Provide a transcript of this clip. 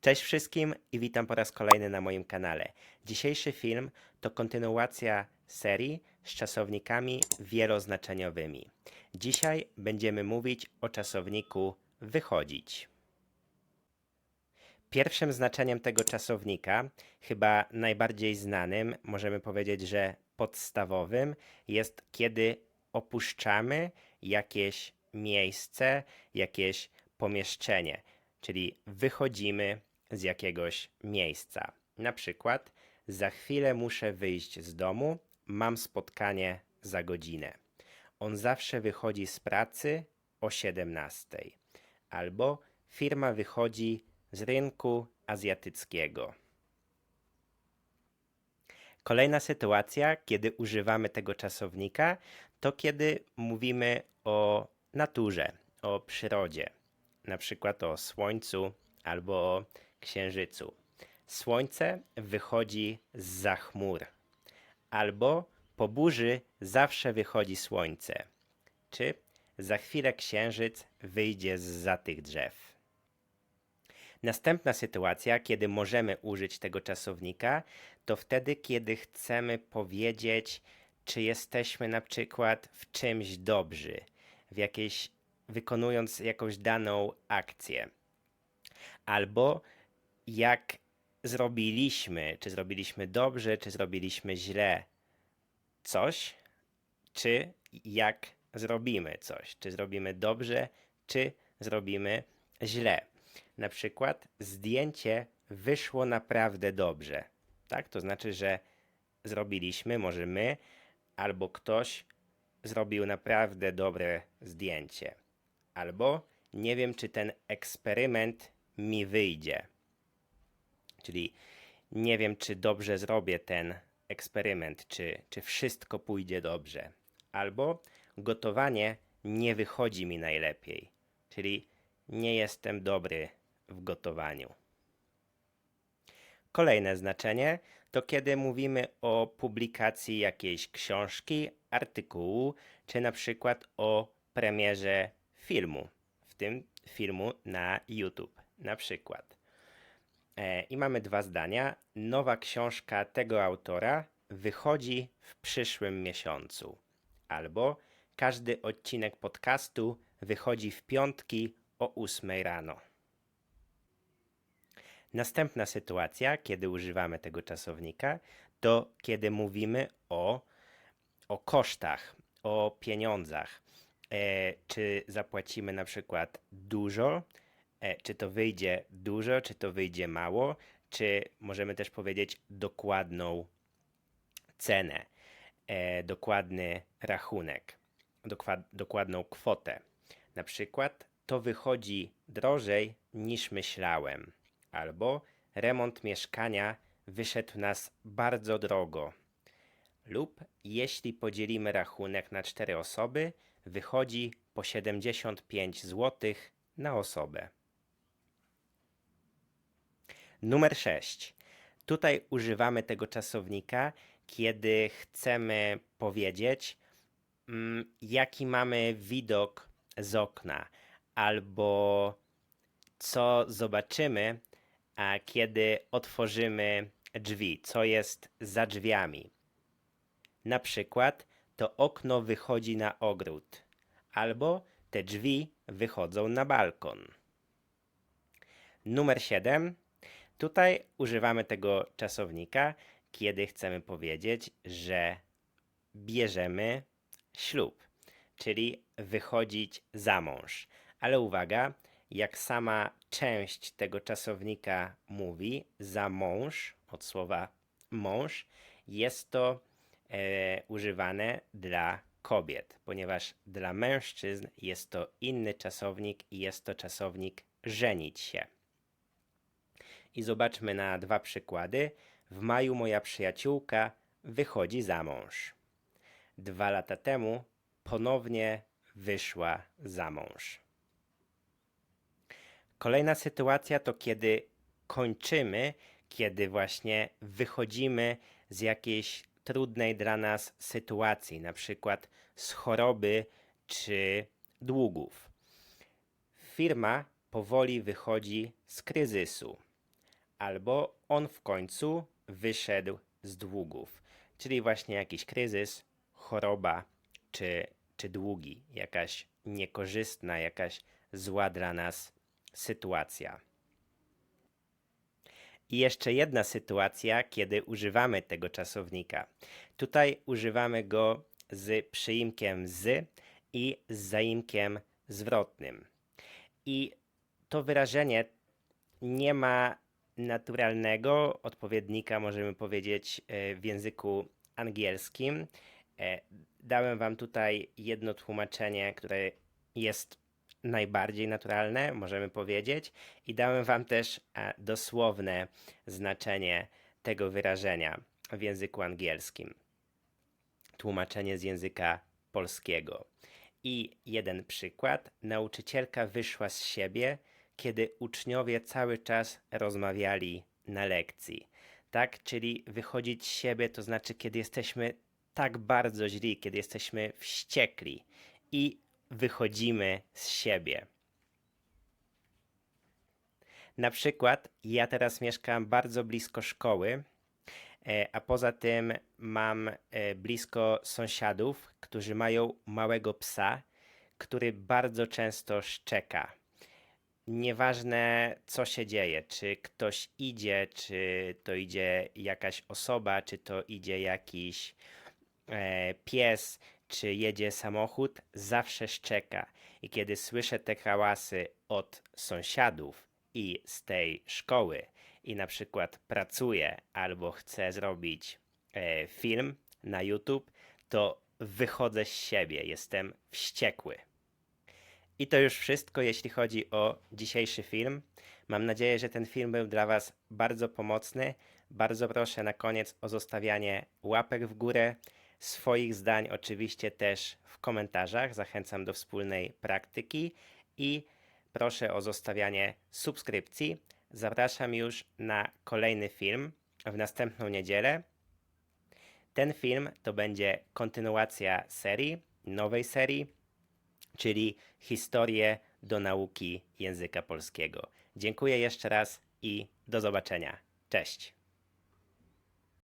Cześć wszystkim i witam po raz kolejny na moim kanale. Dzisiejszy film to kontynuacja serii z czasownikami wieloznaczeniowymi. Dzisiaj będziemy mówić o czasowniku wychodzić. Pierwszym znaczeniem tego czasownika, chyba najbardziej znanym, możemy powiedzieć, że podstawowym, jest kiedy opuszczamy jakieś miejsce, jakieś pomieszczenie, czyli wychodzimy z jakiegoś miejsca. Na przykład, za chwilę muszę wyjść z domu, mam spotkanie za godzinę. On zawsze wychodzi z pracy o 17. Albo firma wychodzi z rynku azjatyckiego. Kolejna sytuacja, kiedy używamy tego czasownika, to kiedy mówimy o naturze, o przyrodzie, na przykład o słońcu albo o księżycu. Słońce wychodzi z chmur, albo po burzy zawsze wychodzi słońce, czy za chwilę księżyc wyjdzie z tych drzew. Następna sytuacja, kiedy możemy użyć tego czasownika, to wtedy, kiedy chcemy powiedzieć, czy jesteśmy na przykład w czymś dobrzy, w jakiejś, wykonując jakąś daną akcję, albo jak zrobiliśmy, czy zrobiliśmy dobrze, czy zrobiliśmy źle coś, czy jak zrobimy coś, czy zrobimy dobrze, czy zrobimy źle. Na przykład zdjęcie wyszło naprawdę dobrze. Tak? To znaczy, że zrobiliśmy, może my, albo ktoś zrobił naprawdę dobre zdjęcie. Albo nie wiem, czy ten eksperyment mi wyjdzie. Czyli nie wiem, czy dobrze zrobię ten eksperyment, czy, czy wszystko pójdzie dobrze. Albo gotowanie nie wychodzi mi najlepiej, czyli nie jestem dobry w gotowaniu. Kolejne znaczenie to kiedy mówimy o publikacji jakiejś książki, artykułu, czy na przykład o premierze filmu, w tym filmu na YouTube, na przykład. E, I mamy dwa zdania. Nowa książka tego autora wychodzi w przyszłym miesiącu. Albo każdy odcinek podcastu wychodzi w piątki o 8 rano. Następna sytuacja, kiedy używamy tego czasownika, to kiedy mówimy o, o kosztach, o pieniądzach. E, czy zapłacimy na przykład dużo, czy to wyjdzie dużo, czy to wyjdzie mało, czy możemy też powiedzieć dokładną cenę, e, dokładny rachunek, dokład, dokładną kwotę. Na przykład to wychodzi drożej niż myślałem, albo remont mieszkania wyszedł nas bardzo drogo, lub jeśli podzielimy rachunek na cztery osoby, wychodzi po 75 zł na osobę. Numer 6. Tutaj używamy tego czasownika, kiedy chcemy powiedzieć, mm, jaki mamy widok z okna, albo co zobaczymy, a kiedy otworzymy drzwi, co jest za drzwiami. Na przykład to okno wychodzi na ogród, albo te drzwi wychodzą na balkon. Numer 7. Tutaj używamy tego czasownika, kiedy chcemy powiedzieć, że bierzemy ślub, czyli wychodzić za mąż. Ale uwaga, jak sama część tego czasownika mówi, za mąż, od słowa mąż, jest to e, używane dla kobiet, ponieważ dla mężczyzn jest to inny czasownik i jest to czasownik żenić się. I zobaczmy na dwa przykłady. W maju moja przyjaciółka wychodzi za mąż. Dwa lata temu ponownie wyszła za mąż. Kolejna sytuacja to kiedy kończymy, kiedy właśnie wychodzimy z jakiejś trudnej dla nas sytuacji, na przykład z choroby czy długów. Firma powoli wychodzi z kryzysu, albo on w końcu wyszedł z długów, czyli właśnie jakiś kryzys, choroba czy, czy długi, jakaś niekorzystna, jakaś zła dla nas sytuacja. I jeszcze jedna sytuacja, kiedy używamy tego czasownika. Tutaj używamy go z przyimkiem z i z zaimkiem zwrotnym. I to wyrażenie nie ma naturalnego odpowiednika, możemy powiedzieć, e, w języku angielskim. E, Dałem Wam tutaj jedno tłumaczenie, które jest najbardziej naturalne, możemy powiedzieć, i dałem Wam też e, dosłowne znaczenie tego wyrażenia w języku angielskim. Tłumaczenie z języka polskiego. I jeden przykład. Nauczycielka wyszła z siebie, kiedy uczniowie cały czas rozmawiali na lekcji. Tak, czyli wychodzić z siebie to znaczy, kiedy jesteśmy tak bardzo źli, kiedy jesteśmy wściekli i wychodzimy z siebie. Na przykład, ja teraz mieszkam bardzo blisko szkoły, e, a poza tym mam e, blisko sąsiadów, którzy mają małego psa, który bardzo często szczeka. Nieważne co się dzieje, czy ktoś idzie, czy to idzie jakaś osoba, czy to idzie jakiś e, pies, czy jedzie samochód, zawsze szczeka. I kiedy słyszę te hałasy od sąsiadów i z tej szkoły, i na przykład pracuję albo chcę zrobić e, film na YouTube, to wychodzę z siebie, jestem wściekły. I to już wszystko, jeśli chodzi o dzisiejszy film. Mam nadzieję, że ten film był dla Was bardzo pomocny. Bardzo proszę na koniec o zostawianie łapek w górę, swoich zdań oczywiście też w komentarzach. Zachęcam do wspólnej praktyki i proszę o zostawianie subskrypcji. Zapraszam już na kolejny film w następną niedzielę. Ten film to będzie kontynuacja serii, nowej serii czyli historię do nauki języka polskiego. Dziękuję jeszcze raz i do zobaczenia. Cześć.